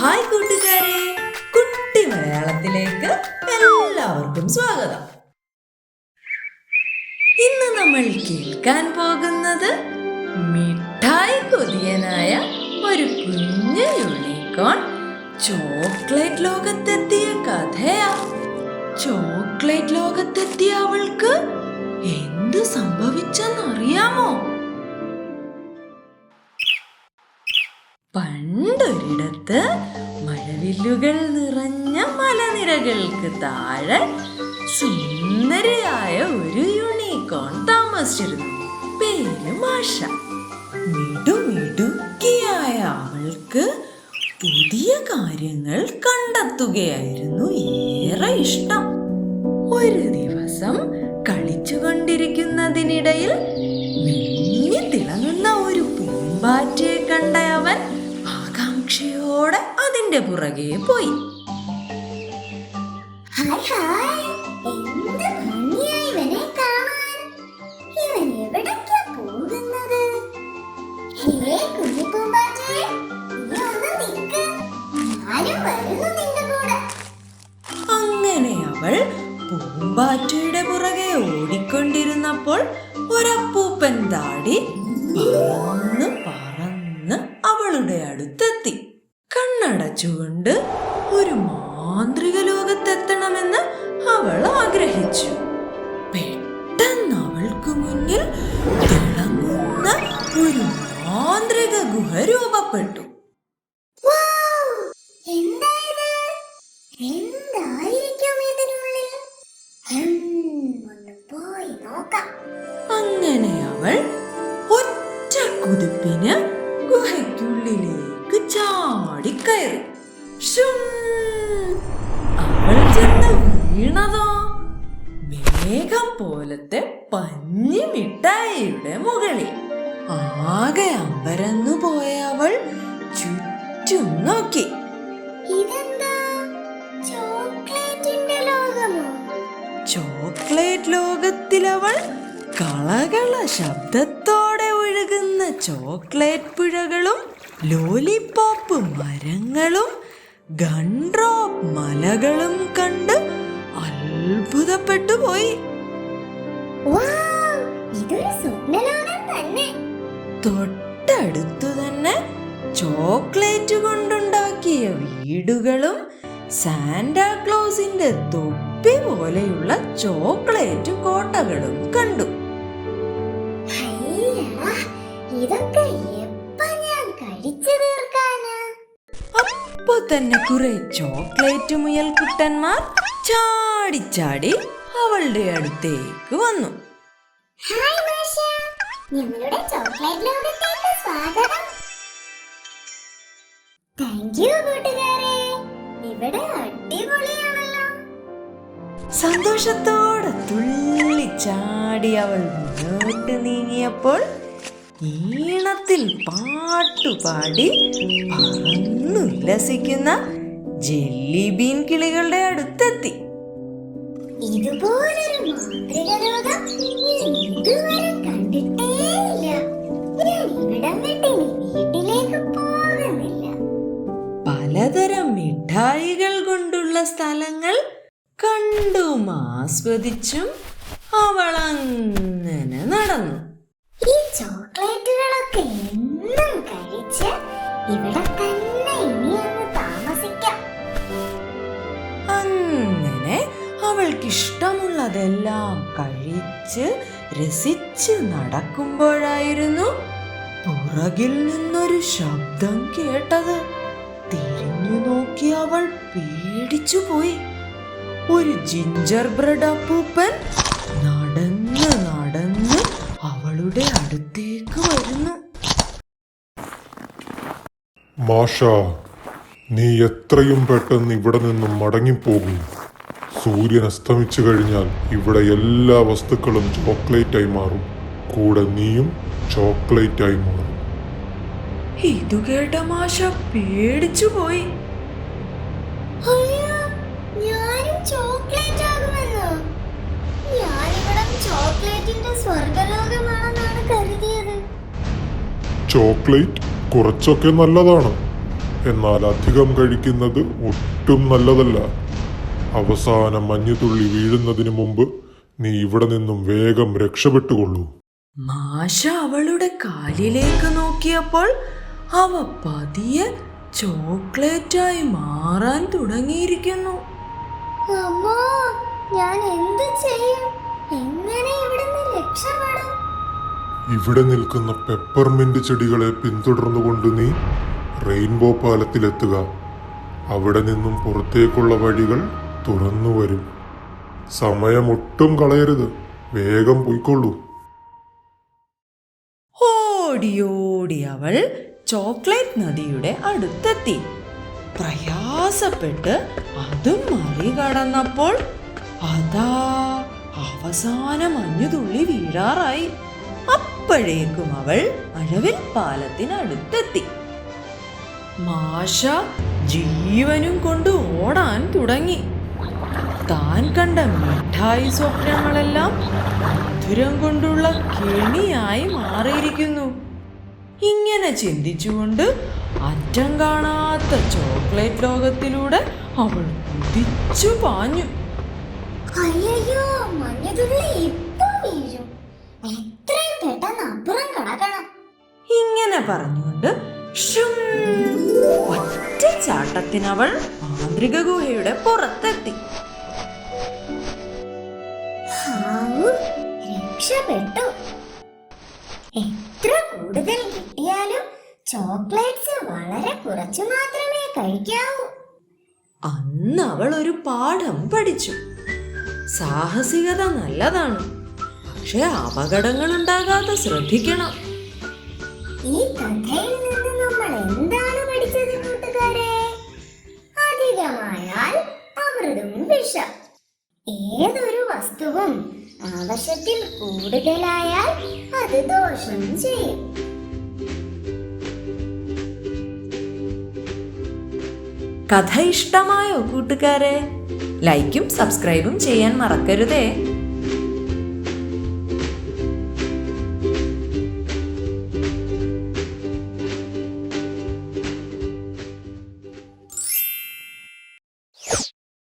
Hi കൂട്ടുകാരെ. കുട്ടി മലയാളത്തിലേക്ക് എല്ലാവർക്കും സ്വാഗതം. ഇന്ന് നമ്മൾ കേൾക്കാൻ പോകുന്നത് മിഠായി കൊതിയനായ ഒരു കുഞ്ഞു യൂണിക്കോൺ ചോക്ലേറ്റ് ലോകത്തെത്തിയ കഥയാ. ചോക്ലേറ്റ് ലോകത്തെത്തിയ അവൾക്ക് എന്ത് സംഭവിച്ചെന്നറിയാമോ? പണ്ടൊരിടത്ത് മഴവില്ലുകൾ നിറഞ്ഞ മലനിരകൾക്ക് താഴെ സുന്ദരിയായ ഒരു യൂണിക്കോൺ താമസിച്ചിരുന്നു. പേര് മാഷ. മിടുമിടുക്കിയായ അവൾക്ക് പുതിയ കാര്യങ്ങൾ കണ്ടെത്തുകയായിരുന്നു ഏറെ ഇഷ്ടം. ഒരു ദിവസം കളിച്ചുകൊണ്ടിരിക്കുന്നതിനിടയിൽ തിളങ്ങുന്ന വരുന്നു പുറകെ കൂടെ. അങ്ങനെ അവൾ പൂമ്പാറ്റയുടെ പുറകെ ഓടിക്കൊണ്ടിരുന്നപ്പോൾ ഒരപ്പൂപ്പൻ താടി പറന്ന് പറന്ന് കണ്ണടച്ചുകൊണ്ട് ഒരു മാന്ത്രിക ലോകത്തെത്തണമെന്ന് അവൾ ആഗ്രഹിച്ചു. പെട്ടെന്ന് അവൾക്ക് മുന്നിൽ തിളങ്ങുന്ന ഒരു മാന്ത്രിക ഗുഹ രൂപപ്പെട്ടു. അങ്ങനെ അവൾ ഒറ്റ കുതിപ്പിന് അവൾ ചെന്ന് വീണതോ? മേഘം പോലത്തെ പഞ്ഞി മിഠായിയുടെ മുകളിൽ. ആകെ അമ്പരന്നു പോയ അവൾ ചുറ്റും നോക്കി. ചോക്ലേറ്റ് ലോകത്തിലവൾ കളകള ശബ്ദത്തോടെ ഒഴുകുന്ന ചോക്ലേറ്റ് പുഴകളും ലോലിപോപ്പ് മരങ്ങളും ഗൺഡ്രോപ്പ് മലകളും കണ്ട് അത്ഭുതപ്പെട്ടു പോയി തൊട്ടടുത്തു തന്നെ. ചോക്ലേറ്റ് കൊണ്ടുണ്ടാക്കിയ വീടുകളും സാന്റാക്ലോസിന്റെ തൊപ്പി പോലെയുള്ള ചോക്ലേറ്റ് കോട്ടകളും കണ്ടു. ഇതൊക്കെ എപ്പ ഞാൻ കഴിച്ചു തീർക്കാനാ അപ്പൊ തന്നെ കുറെ ചോക്ലേറ്റ് മുയൽ കുട്ടന്മാർ ചാടി ചാടി അവളുടെ അടുത്തേക്ക് വന്നു. സന്തോഷത്തോടെ തുള്ളി ഞങ്ങളുടെ ചോക്ലേറ്റ് ലോകത്തേക്ക് സ്വാഗതം. താങ്ക് യു കൂട്ടുകാരെ. ഇവിടെ അടിപൊളിയാണല്ലോ. സന്തോഷത്തോടെ തുള്ളിച്ചാടി അവൾ മുന്നോട്ട് നീങ്ങിയപ്പോൾ ഈണത്തിൽ പാട്ടുപാടി പറന്നുല്ലസിക്കുന്ന ജെല്ലി ബീൻ കിളികളുടെ അടുത്തെത്തി. ഇതുപോലൊരു മാന്ത്രിക ലോകം ഇതുവരെ കണ്ടിട്ടേയില്ല. ഞാൻ ഇവിടം വിട്ട് ഇനി വീട്ടിലേക്ക് പോകുന്നില്ല. പലതരം മിഠായികൾ കൊണ്ടുള്ള സ്ഥലങ്ങൾ കണ്ടും ആസ്വദിച്ചും അവൾ അങ്ങനെ നടന്നു. ഈ ചോക്ലേറ്റുകളൊക്കെ എന്നും കഴിച്ച് ഇവിടെ തന്നെ ഇനി അങ്ങ് താമസിക്കാം. അങ്ങനെ അവൾക്കിഷ്ടമുള്ളതെല്ലാം കഴിച്ച് രസിച്ച് നടക്കുമ്പോഴായിരുന്നു പുറകിൽ നിന്നൊരു ശബ്ദം കേട്ടത്. തിരിഞ്ഞു നോക്കി അവൾ പേടിച്ചു പോയി ഒരു ജിഞ്ചർ ബ്രെഡ് അപ്പൂപ്പൻ അവളുടെ അടുത്തേക്ക് വരുന്നു. മാഷ നീ എത്രയും പെട്ടെന്ന് ഇവിടെ നിന്നും മടങ്ങിപ്പോകും. സൂര്യൻ അസ്തമിച്ചു കഴിഞ്ഞാൽ ഇവിടെ എല്ലാ വസ്തുക്കളും ചോക്ലേറ്റായി മാറും. കൂടെ നീയും ചോക്ലേറ്റായി മാറും. ഇത് കേട്ട മാഷ പേടിച്ചു പോയി. അയ്യോ, ഞാനും ചോക്ലേറ്റ് ആകുമെന്നോ. ഞാനിവിടെ ചോക്ലേറ്റിന്റെ സ്വർഗലോകമാണെന്നാണ് കരുതിയത്. ചോക്ലേറ്റ് കുറച്ചൊക്കെ നല്ലതാണ്. എന്നാൽ അധികം കഴിക്കുന്നത് ഒട്ടും നല്ലതല്ല. അവസാനം മഞ്ഞുതുള്ളി വീഴുന്നതിന് മുമ്പ് നീ ഇവിടെ നിന്നും വേഗം രക്ഷപ്പെട്ടുകൊള്ളൂ. മാഷ അവളുടെ കാലിലേക്ക് നോക്കിയപ്പോൾ അവ പതിയെ ചോക്ലേറ്റായി മാറാൻ തുടങ്ങിയിരിക്കുന്നു. അമ്മോ ഞാൻ എന്ത് ചെയ്യും? എങ്ങനെ ഇവിടുന്ന് രക്ഷപ്പെടും ഇവിടെ നിൽക്കുന്ന പെപ്പർമിന്റ് ചെടികളെ പിന്തുടർന്നുകൊണ്ട് നീ റെയിൻബോ പാലത്തിലെത്തുക. അവിടെ നിന്നും പുറത്തേക്കുള്ള വഴികൾ തുറന്നു വരും. സമയമൊട്ടും കളയരുത്. വേഗം പോയിക്കൊള്ളൂ. ഓടിയോടി അവൾ ചോക്ലേറ്റ് നദിയുടെ അടുത്തെത്തി. പ്രയാസപ്പെട്ട് അതും മറികടന്നപ്പോൾ അതാ അവസാന മഞ്ഞുതുള്ളി വീഴാറായി. അപ്പോഴേക്കും അവൾ അഴവിൽ പാലത്തിനടുത്തെത്തി. മാഷ ജീവനും കൊണ്ട് ഓടാൻ തുടങ്ങി. താൻ കണ്ട മിഠായി സ്വപ്നങ്ങളെല്ലാം മധുരം കൊണ്ടുള്ള കെണിയായി മാറിയിരിക്കുന്നു. ഇങ്ങനെ ചിന്തിച്ചുകൊണ്ട് അറ്റം കാണാത്ത ചോക്ലേറ്റ് ലോകത്തിലൂടെ അവൾ കുതിച്ചു പാഞ്ഞു. അയ്യോ മഞ്ഞുതുള്ളി ഇപ്പൊ വീഴും. എത്രയും പെട്ടെന്ന് അപ്പുറം കടക്കണം. ഇങ്ങനെ പറഞ്ഞുകൊണ്ട് ഒറ്റ ചാട്ടത്തിനവൾ മാന്ത്രിക ഗുഹയുടെ പുറത്തെത്തി. രക്ഷപ്പെട്ടു. എത്ര കൂടുതൽ കിട്ടിയാലും ചോക്ലേറ്റ്സ് വളരെ കുറച്ചു മാത്രമേ കഴിക്കാവൂ. അന്ന് അവൾ ഒരു പാഠം പഠിച്ചു. സാഹസികത നല്ലതാണ്. പക്ഷെ അപകടങ്ങൾ ഉണ്ടാകാതെ ശ്രദ്ധിക്കണം. ഈ കഥയിൽ നിന്ന് നമ്മൾ എന്താണ് പഠിച്ചത് കൂട്ടുകാരെ? അധികമായാൽ അമൃതും വിഷം. ഏതൊരു വസ്തുവും ആവശ്യത്തിൽ കൂടുതലായാൽ അത് ദോഷം ചെയ്യും. കഥ ഇഷ്ടമായോ കൂട്ടുകാരെ? ലൈക്കും സബ്സ്ക്രൈബും ചെയ്യാൻ മറക്കരുതേ.